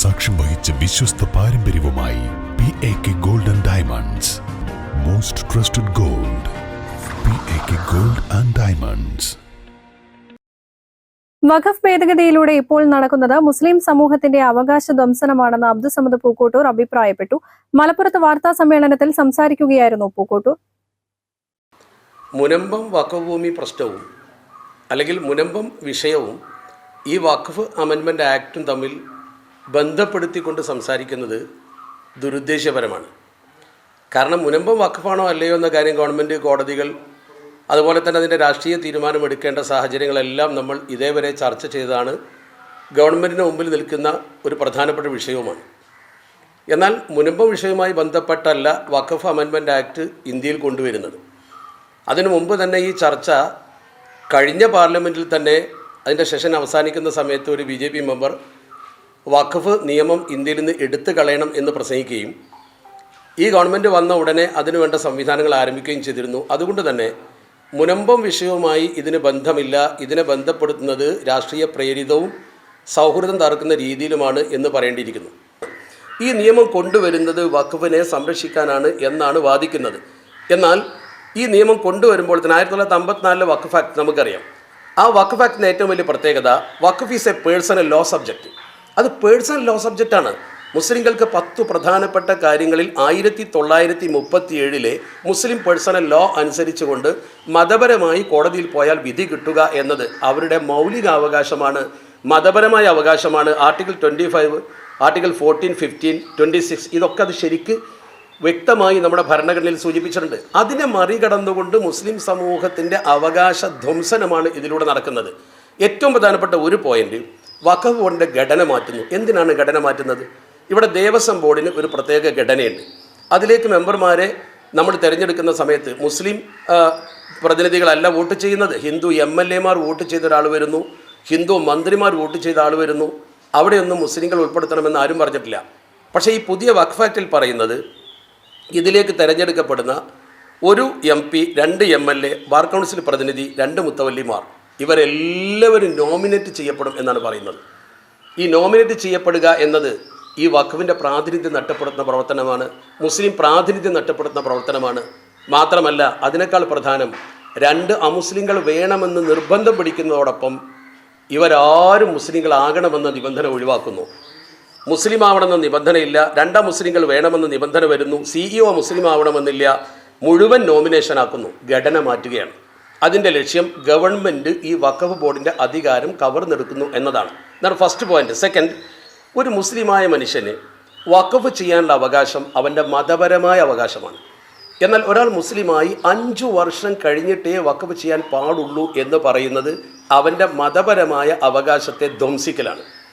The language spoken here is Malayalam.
സാക്ഷ്യം വഹിച്ച വിശ്വസ്ത പാരമ്പര്യവുമായി P A K gold and diamonds most trusted gold P A K gold and diamonds വഖഫ് ഭേദഗതിയിലൂടെ ഇപ്പോൾ നടക്കുന്നത് മുസ്ലിം സമൂഹത്തിന്റെ അവകാശ ധ്വംസനമാണെന്ന് അബ്ദുസമദ് പൂക്കോട്ടൂർ അഭിപ്രായപ്പെട്ടു. മലപ്പുറത്ത് വാർത്താ സമ്മേളനത്തിൽ സംസാരിക്കുകയായിരുന്നു പൂക്കോട്ടൂർ. മുനമ്പം വഖഫ് ഭൂമി പ്രശ്നവും അല്ലെങ്കിൽ മുനമ്പം വിഷയവും ഈ വഖഫ് അമെൻമെന്റ് ആക്റ്റും തമ്മിൽ ബന്ധപ്പെടുത്തിക്കൊണ്ട് സംസാരിക്കുന്നത് ദുരുദ്ദേശ്യപരമാണ് കാരണം മുനമ്പം വഖഫാണോ അല്ലയോ എന്ന കാര്യം ഗവൺമെന്റ് കോടതികൾ അതുപോലെ തന്നെ അതിന്റെ രാഷ്ട്രീയ തീരുമാനമെടുക്കേണ്ട സാഹചര്യങ്ങളെല്ലാം നമ്മൾ ഇതേവരെ ചർച്ച ചെയ്തതാണ്. ഗവൺമെന്റിന് മുമ്പിൽ നിൽക്കുന്ന ഒരു പ്രധാനപ്പെട്ട വിഷയവുമാണ്. എന്നാൽ മുനമ്പം വിഷയവുമായി ബന്ധപ്പെട്ടല്ല വഖഫ് അമെൻമെന്റ് ആക്ട് ഇന്ത്യയിൽ കൊണ്ടുവരുന്നത്. അതിനു മുമ്പ് തന്നെ ഈ ചർച്ച കഴിഞ്ഞ പാർലമെന്റിൽ തന്നെ അതിന്റെ സെഷൻ അവസാനിക്കുന്ന സമയത്ത് ഒരു ബി മെമ്പർ വഖഫ് നിയമം ഇന്ത്യയിൽ നിന്ന് എടുത്തു കളയണം എന്ന് പ്രസംഗിക്കുകയും ഈ ഗവൺമെന്റ് വന്ന ഉടനെ അതിനുവേണ്ട സംവിധാനങ്ങൾ ആരംഭിക്കുകയും ചെയ്തിരുന്നു. അതുകൊണ്ട് തന്നെ മുനമ്പം വിഷയവുമായി ഇതിന് ബന്ധമില്ല. ഇതിനെ ബന്ധപ്പെടുത്തുന്നത് രാഷ്ട്രീയ പ്രേരിതവും സൗഹൃദം തറക്കുന്ന രീതിയിലുമാണ് എന്ന് പറയേണ്ടിയിരിക്കുന്നു. ഈ നിയമം കൊണ്ടുവരുന്നത് വഖഫിനെ സംരക്ഷിക്കാനാണ് എന്നാണ് വാദിക്കുന്നത്. എന്നാൽ ഈ നിയമം കൊണ്ടുവരുമ്പോൾ തന്നെ ആയിരത്തി തൊള്ളായിരത്തി അമ്പത്തിനാലിലെ വഖഫ് ആക്ട് നമുക്കറിയാം. ആ വഖഫ് ആക്ടിന്റെ ഏറ്റവും വലിയ പ്രത്യേകത Waqf is a personal law subject അത് പേഴ്സണൽ ലോ സബ്ജക്റ്റാണ് മുസ്ലിങ്ങൾക്ക് പത്ത് പ്രധാനപ്പെട്ട കാര്യങ്ങളിൽ ആയിരത്തി തൊള്ളായിരത്തി മുപ്പത്തി ഏഴിലെ മുസ്ലിം പേഴ്സണൽ ലോ അനുസരിച്ചുകൊണ്ട് മതപരമായി കോടതിയിൽ പോയാൽ വിധി കിട്ടുക എന്നത് അവരുടെ മൗലികാവകാശമാണ്. മതപരമായ അവകാശമാണ്. Article twenty five article fourteen fifteen twenty six ഇതൊക്കെ അത് ശരിക്ക് വ്യക്തമായി നമ്മുടെ ഭരണഘടനയിൽ സൂചിപ്പിച്ചിട്ടുണ്ട്. അതിനെ മറികടന്നുകൊണ്ട് മുസ്ലിം സമൂഹത്തിന്റെ അവകാശ ധ്വംസനമാണ് ഇതിലൂടെ നടക്കുന്നത്. ഏറ്റവും പ്രധാനപ്പെട്ട ഒരു പോയിന്റ് വഖഫ് ബോർഡിന്റെ ഘടന മാറ്റുന്നു. എന്തിനാണ് ഘടന മാറ്റുന്നത്? ഇവിടെ ദേവസ്വം ബോർഡിന് ഒരു പ്രത്യേക ഘടനയുണ്ട്. അതിലേക്ക് മെമ്പർമാരെ നമ്മൾ തിരഞ്ഞെടുക്കുന്ന സമയത്ത് മുസ്ലിം പ്രതിനിധികളല്ല വോട്ട് ചെയ്യുന്നത്. ഹിന്ദു എം എൽ എമാർ വോട്ട് ചെയ്ത ഒരാൾ വരുന്നു. ഹിന്ദു മന്ത്രിമാർ വോട്ട് ചെയ്ത ആൾ വരുന്നു. അവിടെയൊന്നും മുസ്ലിങ്ങൾ ഉൾപ്പെടുത്തണമെന്ന് ആരും പറഞ്ഞിട്ടില്ല. പക്ഷേ ഈ പുതിയ വഖഫ് ആക്റ്റിൽ പറയുന്നത് ഇതിലേക്ക് തിരഞ്ഞെടുക്കപ്പെടുന്ന ഒരു എം പി രണ്ട് M L A bar council പ്രതിനിധി രണ്ട് മുത്തവല്ലിമാർ. ഇവരെല്ലാവരും നോമിനേറ്റ് ചെയ്യപ്പെടും എന്നാണ് പറയുന്നത്. ഈ നോമിനേറ്റ് ചെയ്യപ്പെടുക എന്നത് ഈ വഖഫിന്റെ പ്രാതിനിധ്യം നഷ്ടപ്പെടുത്തുന്ന പ്രവർത്തനമാണ് മുസ്ലിം പ്രാതിനിധ്യം നഷ്ടപ്പെടുത്തുന്ന പ്രവർത്തനമാണ്. മാത്രമല്ല അതിനേക്കാൾ പ്രധാനം രണ്ട് അമുസ്ലിങ്ങൾ വേണമെന്ന് നിർബന്ധം പിടിക്കുന്നതോടൊപ്പം ഇവരാരും മുസ്ലിങ്ങളാകണമെന്ന നിബന്ധന ഒഴിവാക്കുന്നു. മുസ്ലിം ആവണമെന്ന നിബന്ധനയില്ല രണ്ടാം മുസ്ലിങ്ങൾ വേണമെന്ന നിബന്ധന വരുന്നു സിഇഒ മുസ്ലിം ആവണമെന്നില്ല മുഴുവൻ നോമിനേഷൻ ആക്കുന്നു ഘടന മാറ്റുകയാണ്. അതിന്റെ ലക്ഷ്യം ഗവൺമെന്റ് ഈ വഖഫ് ബോർഡിന്റെ അധികാരം കവർന്നെടുക്കുന്നു എന്നതാണ്. എന്നാണ് ഫസ്റ്റ് പോയിന്റ് സെക്കൻഡ് ഒരു മുസ്ലിമായ മനുഷ്യന് വഖഫ് ചെയ്യാനുള്ള അവകാശം അവന്റെ മതപരമായ അവകാശമാണ്. എന്നാൽ ഒരാൾ മുസ്ലിമായി അഞ്ചു വർഷം കഴിഞ്ഞിട്ടേ വഖഫ് ചെയ്യാൻ പാടുള്ളൂ എന്ന് പറയുന്നത് അവന്റെ മതപരമായ അവകാശത്തെ ധ്വംസിക്കലാണ്.